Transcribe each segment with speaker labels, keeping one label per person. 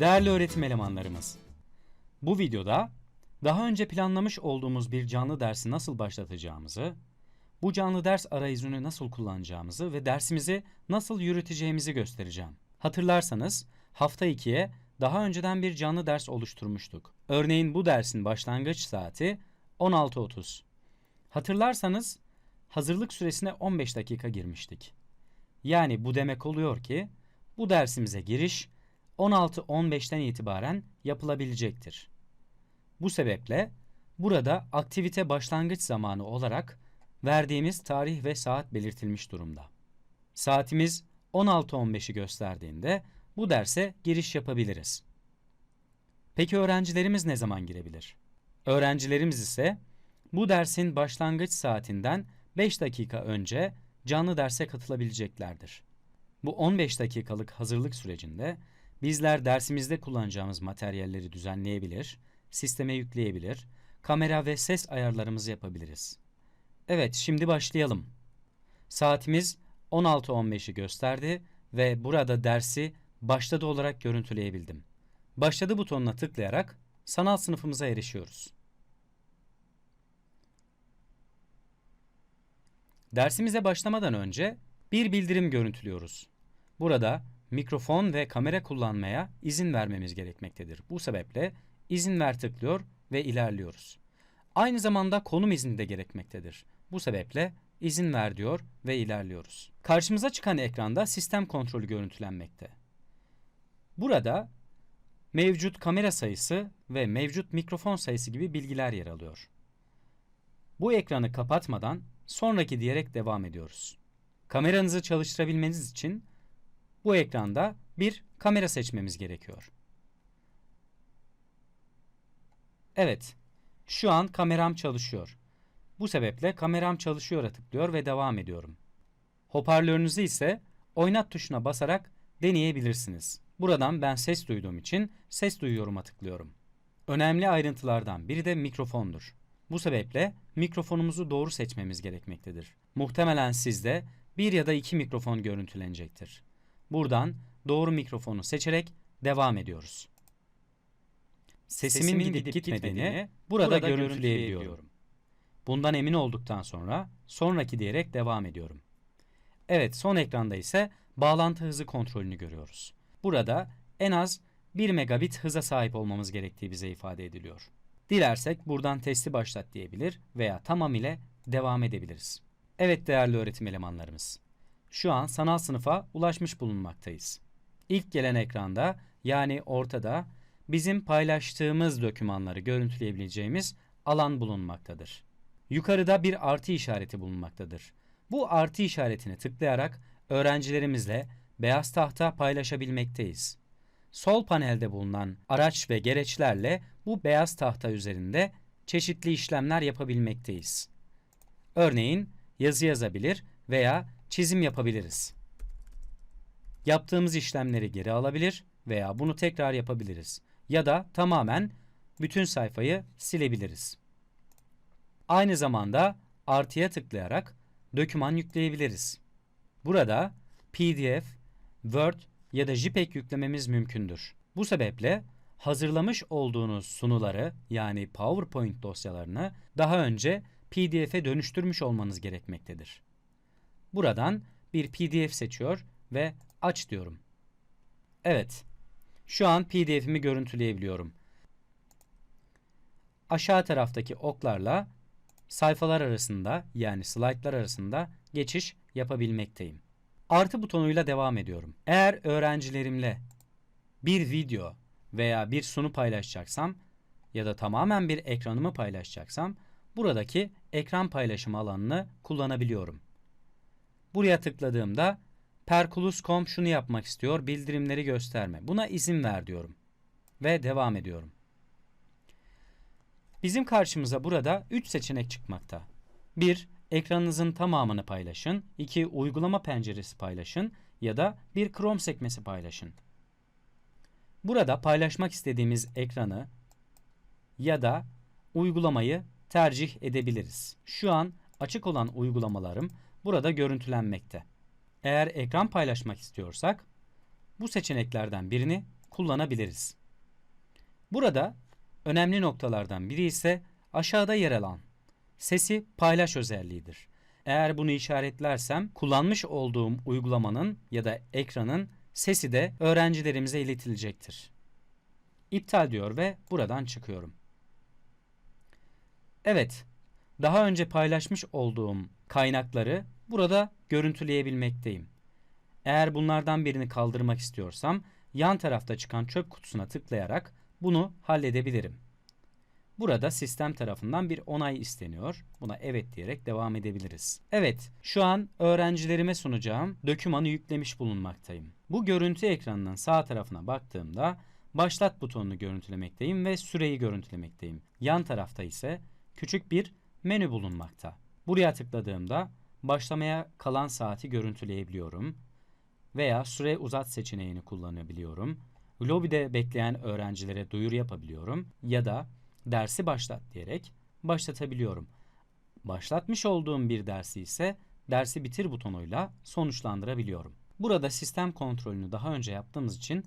Speaker 1: Değerli öğretim elemanlarımız, bu videoda daha önce planlamış olduğumuz bir canlı dersi nasıl başlatacağımızı, bu canlı ders arayüzünü nasıl kullanacağımızı ve dersimizi nasıl yürüteceğimizi göstereceğim. Hatırlarsanız hafta 2'ye daha önceden bir canlı ders oluşturmuştuk. Örneğin bu dersin başlangıç saati 16.30. Hatırlarsanız hazırlık süresine 15 dakika girmiştik. Yani bu demek oluyor ki bu dersimize giriş 16.15'ten itibaren yapılabilecektir. Bu sebeple burada aktivite başlangıç zamanı olarak verdiğimiz tarih ve saat belirtilmiş durumda. Saatimiz 16.15'i gösterdiğinde bu derse giriş yapabiliriz. Peki öğrencilerimiz ne zaman girebilir? Öğrencilerimiz ise bu dersin başlangıç saatinden 5 dakika önce canlı derse katılabileceklerdir. Bu 15 dakikalık hazırlık sürecinde bizler dersimizde kullanacağımız materyalleri düzenleyebilir, sisteme yükleyebilir, kamera ve ses ayarlarımızı yapabiliriz. Evet, şimdi başlayalım. Saatimiz 16.15'i gösterdi ve burada dersi başladı olarak görüntüleyebildim. Başladı butonuna tıklayarak sanal sınıfımıza erişiyoruz. Dersimize başlamadan önce bir bildirim görüntülüyoruz. Burada mikrofon ve kamera kullanmaya izin vermemiz gerekmektedir. Bu sebeple izin ver tıklıyor ve ilerliyoruz. Aynı zamanda konum izni de gerekmektedir. Bu sebeple izin ver diyor ve ilerliyoruz. Karşımıza çıkan ekranda sistem kontrolü görüntülenmekte. Burada mevcut kamera sayısı ve mevcut mikrofon sayısı gibi bilgiler yer alıyor. Bu ekranı kapatmadan sonraki diyerek devam ediyoruz. Kameranızı çalıştırabilmeniz için bu ekranda bir kamera seçmemiz gerekiyor. Evet, şu an kameram çalışıyor. Bu sebeple kameram çalışıyor'a tıklıyor ve devam ediyorum. Hoparlörünüzü ise oynat tuşuna basarak deneyebilirsiniz. Buradan ben ses duyduğum için ses duyuyorum'a tıklıyorum. Önemli ayrıntılardan biri de mikrofondur. Bu sebeple mikrofonumuzu doğru seçmemiz gerekmektedir. Muhtemelen sizde bir ya da iki mikrofon görüntülenecektir. Buradan doğru mikrofonu seçerek devam ediyoruz. Sesimin,
Speaker 2: Sesimin
Speaker 1: gidip,
Speaker 2: gidip
Speaker 1: gitmediğini
Speaker 2: gitmediğini
Speaker 1: burada,
Speaker 2: burada
Speaker 1: görüntüleyebiliyorum. Bundan emin olduktan sonra sonraki diyerek devam ediyorum. Evet son ekranda ise bağlantı hızı kontrolünü görüyoruz. Burada en az 1 megabit hıza sahip olmamız gerektiği bize ifade ediliyor. Dilersek buradan testi başlat diyebilir veya tamamıyla devam edebiliriz. Evet değerli öğretim elemanlarımız. Şu an sanal sınıfa ulaşmış bulunmaktayız. İlk gelen ekranda yani ortada bizim paylaştığımız dokümanları görüntüleyebileceğimiz alan bulunmaktadır. Yukarıda bir artı işareti bulunmaktadır. Bu artı işaretini tıklayarak öğrencilerimizle beyaz tahta paylaşabilmekteyiz. Sol panelde bulunan araç ve gereçlerle bu beyaz tahta üzerinde çeşitli işlemler yapabilmekteyiz. Örneğin yazı yazabilir veya çizim yapabiliriz. Yaptığımız işlemleri geri alabilir veya bunu tekrar yapabiliriz. Ya da tamamen bütün sayfayı silebiliriz. Aynı zamanda artıya tıklayarak doküman yükleyebiliriz. Burada PDF, Word ya da JPEG yüklememiz mümkündür. Bu sebeple hazırlamış olduğunuz sunuları yani PowerPoint dosyalarını daha önce PDF'e dönüştürmüş olmanız gerekmektedir. Buradan bir PDF seçiyor ve aç diyorum. Evet, şu an PDF'imi görüntüleyebiliyorum. Aşağı taraftaki oklarla sayfalar arasında yani slaytlar arasında geçiş yapabilmekteyim. Artı butonuyla devam ediyorum. Eğer öğrencilerimle bir video veya bir sunu paylaşacaksam ya da tamamen bir ekranımı paylaşacaksam buradaki ekran paylaşımı alanını kullanabiliyorum. Buraya tıkladığımda Perkulus.com şunu yapmak istiyor, bildirimleri gösterme. Buna izin ver diyorum. Ve devam ediyorum. Bizim karşımıza burada 3 seçenek çıkmakta. 1. Ekranınızın tamamını paylaşın. 2. Uygulama penceresi paylaşın. Ya da bir Chrome sekmesi paylaşın. Burada paylaşmak istediğimiz ekranı ya da uygulamayı tercih edebiliriz. Şu an açık olan uygulamalarım burada görüntülenmekte. Eğer ekran paylaşmak istiyorsak bu seçeneklerden birini kullanabiliriz. Burada önemli noktalardan biri ise aşağıda yer alan sesi paylaş özelliğidir. Eğer bunu işaretlersem kullanmış olduğum uygulamanın ya da ekranın sesi de öğrencilerimize iletilecektir. İptal diyor ve buradan çıkıyorum. Evet, daha önce paylaşmış olduğum kaynakları burada görüntüleyebilmekteyim. Eğer bunlardan birini kaldırmak istiyorsam yan tarafta çıkan çöp kutusuna tıklayarak bunu halledebilirim. Burada sistem tarafından bir onay isteniyor. Buna evet diyerek devam edebiliriz. Evet, şu an öğrencilerime sunacağım dokümanı yüklemiş bulunmaktayım. Bu görüntü ekranının sağ tarafına baktığımda başlat butonunu görüntülemekteyim ve süreyi görüntülemekteyim. Yan tarafta ise küçük bir menü bulunmakta. Buraya tıkladığımda başlamaya kalan saati görüntüleyebiliyorum veya süre uzat seçeneğini kullanabiliyorum. Lobide bekleyen öğrencilere duyuru yapabiliyorum ya da dersi başlat diyerek başlatabiliyorum. Başlatmış olduğum bir dersi ise dersi bitir butonuyla sonuçlandırabiliyorum. Burada sistem kontrolünü daha önce yaptığımız için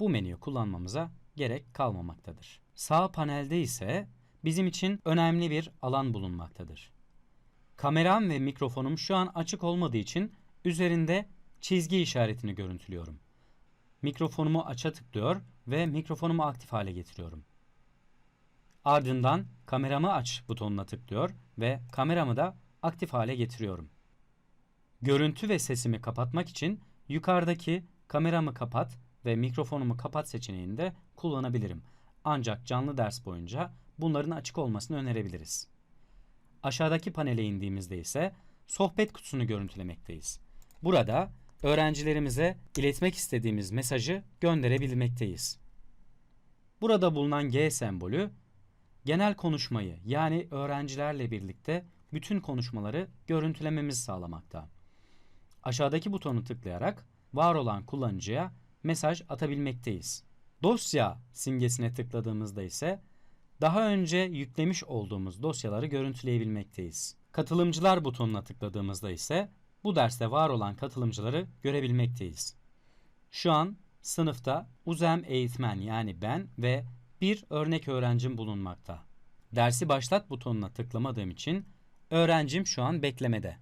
Speaker 1: bu menüyü kullanmamıza gerek kalmamaktadır. Sağ panelde ise bizim için önemli bir alan bulunmaktadır. Kameram ve mikrofonum şu an açık olmadığı için üzerinde çizgi işaretini görüntülüyorum. Mikrofonumu aça tıklıyor ve mikrofonumu aktif hale getiriyorum. Ardından kameramı aç butonuna tıklıyor ve kameramı da aktif hale getiriyorum. Görüntü ve sesimi kapatmak için yukarıdaki kameramı kapat ve mikrofonumu kapat seçeneğini de kullanabilirim. Ancak canlı ders boyunca bunların açık olmasını önerebiliriz. Aşağıdaki panele indiğimizde ise sohbet kutusunu görüntülemekteyiz. Burada öğrencilerimize iletmek istediğimiz mesajı gönderebilmekteyiz. Burada bulunan G sembolü genel konuşmayı yani öğrencilerle birlikte bütün konuşmaları görüntülememizi sağlamakta. Aşağıdaki butonu tıklayarak var olan kullanıcıya mesaj atabilmekteyiz. Dosya simgesine tıkladığımızda ise daha önce yüklemiş olduğumuz dosyaları görüntüleyebilmekteyiz. Katılımcılar butonuna tıkladığımızda ise bu derste var olan katılımcıları görebilmekteyiz. Şu an sınıfta Uzem eğitmen yani ben ve bir örnek öğrencim bulunmakta. Dersi başlat butonuna tıklamadığım için öğrencim şu an beklemede.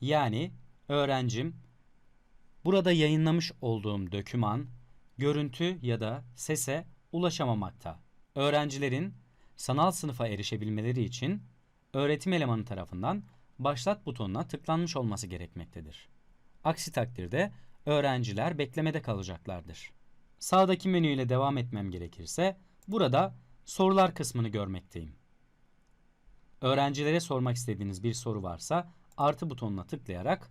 Speaker 1: Yani öğrencim burada yayınlamış olduğum döküman, görüntü ya da sese ulaşamamakta. Öğrencilerin sanal sınıfa erişebilmeleri için öğretim elemanı tarafından başlat butonuna tıklanmış olması gerekmektedir. Aksi takdirde öğrenciler beklemede kalacaklardır. Sağdaki menüyle devam etmem gerekirse burada sorular kısmını görmekteyim. Öğrencilere sormak istediğiniz bir soru varsa artı butonuna tıklayarak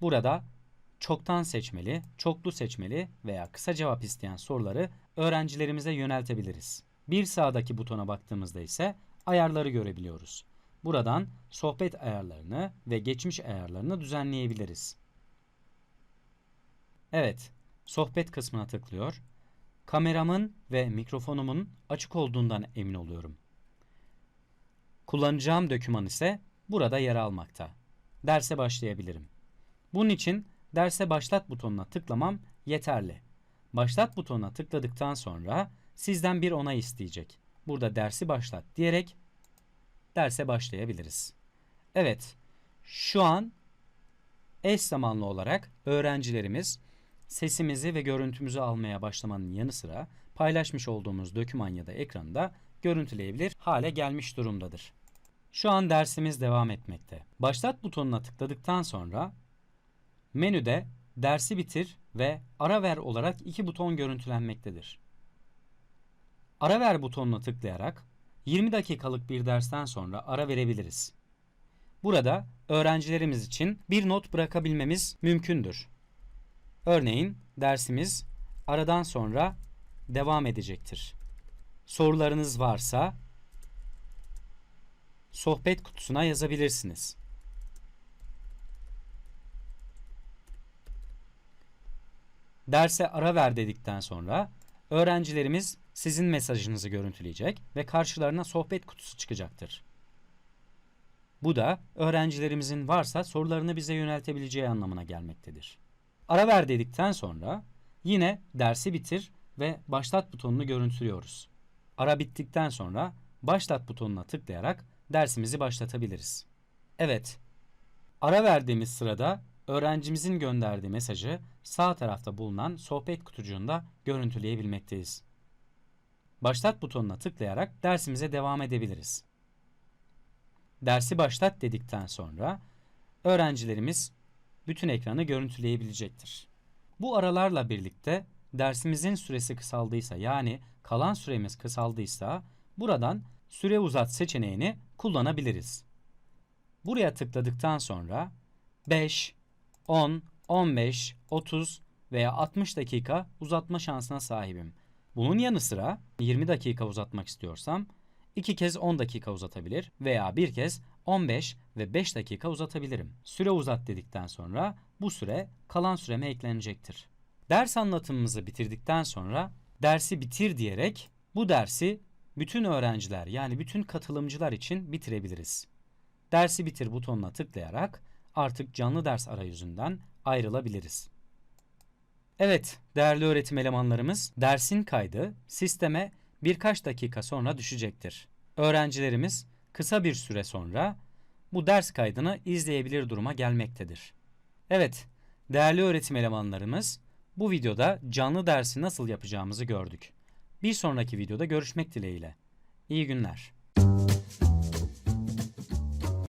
Speaker 1: burada çoktan seçmeli, çoklu seçmeli veya kısa cevap isteyen soruları öğrencilerimize yöneltebiliriz. Bir sağdaki butona baktığımızda ise ayarları görebiliyoruz. Buradan sohbet ayarlarını ve geçmiş ayarlarını düzenleyebiliriz. Evet, sohbet kısmına tıklıyor. Kameramın ve mikrofonumun açık olduğundan emin oluyorum. Kullanacağım doküman ise burada yer almakta. Derse başlayabilirim. Bunun için derse başlat butonuna tıklamam yeterli. Başlat butonuna tıkladıktan sonra sizden bir onay isteyecek. Burada dersi başlat diyerek derse başlayabiliriz. Evet, şu an eş zamanlı olarak öğrencilerimiz sesimizi ve görüntümüzü almaya başlamanın yanı sıra paylaşmış olduğumuz doküman ya da ekranda görüntüleyebilir hale gelmiş durumdadır. Şu an dersimiz devam etmekte. Başlat butonuna tıkladıktan sonra menüde dersi bitir ve ara ver olarak iki buton görüntülenmektedir. Ara ver butonuna tıklayarak 20 dakikalık bir dersten sonra ara verebiliriz. Burada öğrencilerimiz için bir not bırakabilmemiz mümkündür. Örneğin dersimiz aradan sonra devam edecektir. Sorularınız varsa sohbet kutusuna yazabilirsiniz. Derse ara ver dedikten sonra öğrencilerimiz sizin mesajınızı görüntüleyecek ve karşılarına sohbet kutusu çıkacaktır. Bu da öğrencilerimizin varsa sorularını bize yöneltebileceği anlamına gelmektedir. Ara ver dedikten sonra yine dersi bitir ve başlat butonunu görüntülüyoruz. Ara bittikten sonra başlat butonuna tıklayarak dersimizi başlatabiliriz. Evet, ara verdiğimiz sırada öğrencimizin gönderdiği mesajı sağ tarafta bulunan sohbet kutucuğunda görüntüleyebilmekteyiz. Başlat butonuna tıklayarak dersimize devam edebiliriz. Dersi başlat dedikten sonra öğrencilerimiz bütün ekranı görüntüleyebilecektir. Bu aralarla birlikte dersimizin süresi kısaldıysa yani kalan süremiz kısaldıysa buradan süre uzat seçeneğini kullanabiliriz. Buraya tıkladıktan sonra 5, 10, 15, 30 veya 60 dakika uzatma şansına sahibim. Bunun yanı sıra 20 dakika uzatmak istiyorsam iki kez 10 dakika uzatabilir veya bir kez 15 ve 5 dakika uzatabilirim. Süre uzat dedikten sonra bu süre kalan süreme eklenecektir. Ders anlatımımızı bitirdikten sonra dersi bitir diyerek bu dersi bütün öğrenciler yani bütün katılımcılar için bitirebiliriz. Dersi bitir butonuna tıklayarak artık canlı ders arayüzünden ayrılabiliriz. Evet, değerli öğretim elemanlarımız, dersin kaydı sisteme birkaç dakika sonra düşecektir. Öğrencilerimiz kısa bir süre sonra bu ders kaydını izleyebilir duruma gelmektedir. Evet, değerli öğretim elemanlarımız, bu videoda canlı dersi nasıl yapacağımızı gördük. Bir sonraki videoda görüşmek dileğiyle. İyi günler.